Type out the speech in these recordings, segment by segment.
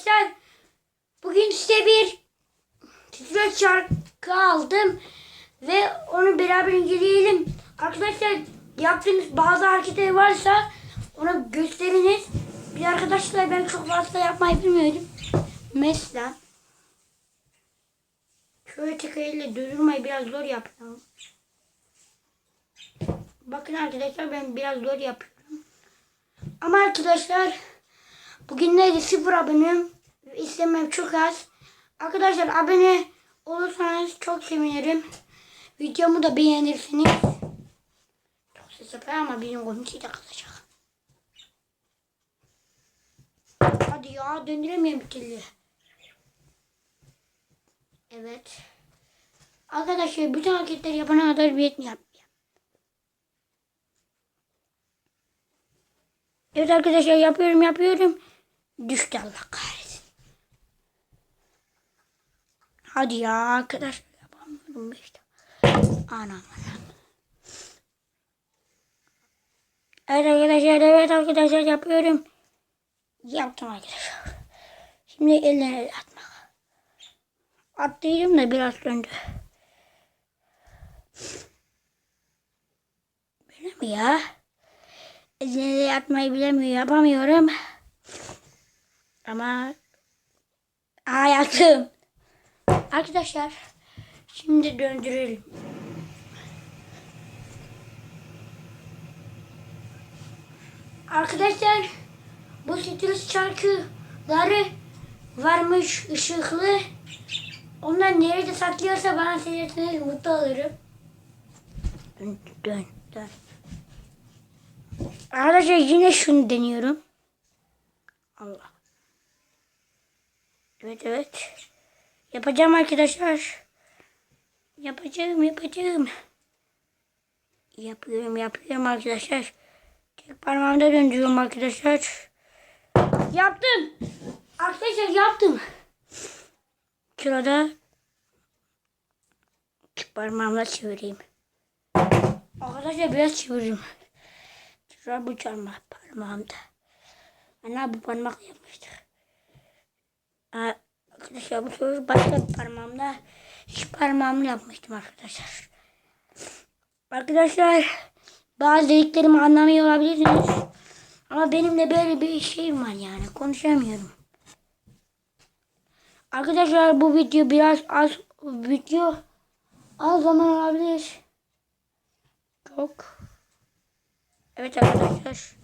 Arkadaşlar bugün size bir titreş şarkı aldım ve onu beraber inceleyelim. Arkadaşlar yaptığınız bazı hareketler varsa onu gösteriniz. Bir arkadaşlar ben çok fazla yapmayı bilmiyorum. Mesela şöyle tek elle durdurmayı biraz zor yapıyorum. Bakın arkadaşlar ben biraz zor yapıyorum. Ama arkadaşlar bugün neydi sıfır abonem istemem çok az. Arkadaşlar abone olursanız çok sevinirim. Videomu da beğenirsiniz. Çok ses yapar ama benim konuşuyla kalacak. Hadi ya döndüremiyorum türlü. Evet. Arkadaşlar bütün hareketleri yapana kadar bir etmi yapmayayım. Evet arkadaşlar yapıyorum yapıyorum. Düştü Allah kahretsin. Hadi ya arkadaşlar yapamıyorum işte. Anam anam. Evet arkadaşlar evet arkadaşlar yapıyorum. Yaptım arkadaşlar. Şimdi ellerine atmak. Attıydım da biraz döndü. Böyle mi ya? Ellerine yatmayı bilemiyor, yapamıyorum. Ama Aa yattım. Arkadaşlar şimdi döndürelim. Arkadaşlar bu stres şarkıları varmış ışıklı. Onlar nerede saklıyorsa bana söylerseniz mutlu olurum. Dön dön dön. Arkadaşlar yine şunu deniyorum. Allah. Evet evet. Yapacağım arkadaşlar. Yapacağım yapacağım. Yapıyorum yapıyorum arkadaşlar. Tek parmağımda döndürüyorum arkadaşlar. Yaptım. Arkadaşlar yaptım. Şurada tek parmağımla çevireyim. Arkadaşlar biraz çeviriyorum. Şurada bu parmak parmağımda. Ana bu parmak yapmıştık. Arkadaşlar bu sefer başka bir parmağımda şu parmağımla yapmıştım arkadaşlar. Arkadaşlar bazı dediklerimi anlamıyor olabilirsiniz. Ama benim de böyle bir şeyim var yani konuşamıyorum. Arkadaşlar bu video biraz az video az zaman olabilir. Çok. Evet arkadaşlar.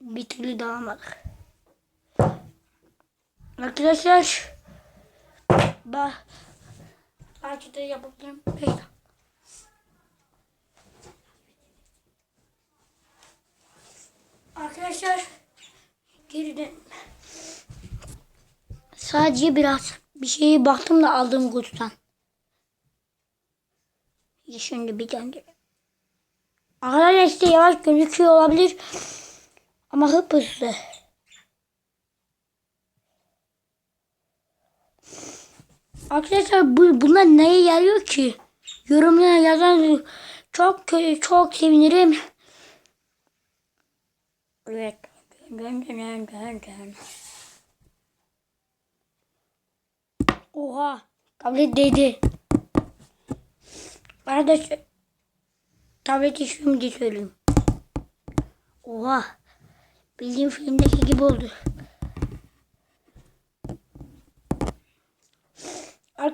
Bir türlü dağılmadık. Arkadaşlar bak belki de yapabilirim. Bekle. Arkadaşlar geriden sadece biraz bir şeye baktım da aldığım kutudan. Şimdi bir döndü. Arkadaşlar işte yavaş gözüküyor olabilir ama hıp hızlı. Arkadaşlar bu, bunlar neye yarıyor ki? Yorumlara yazan çok çok sevinirim. Evet. Oha. Tablet değdi. Arkadaşlar tableti şimdi söyleyeyim. Oha. Bildiğim filmdeki gibi oldu.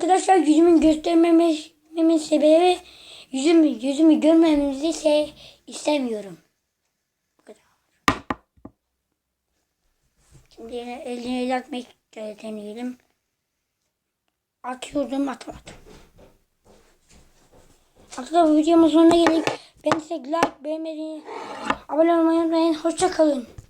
Arkadaşlar yüzümün göstermememin sebebi yüzümü yüzümü görmemizi ise istemiyorum. Bu kadar. Şimdi eline el deneyelim. Atıyordum atamadım. Arkadaşlar bu videomun sonuna geldik. Ben size like beğenmeyi, abone olmayı unutmayın. Hoşça kalın.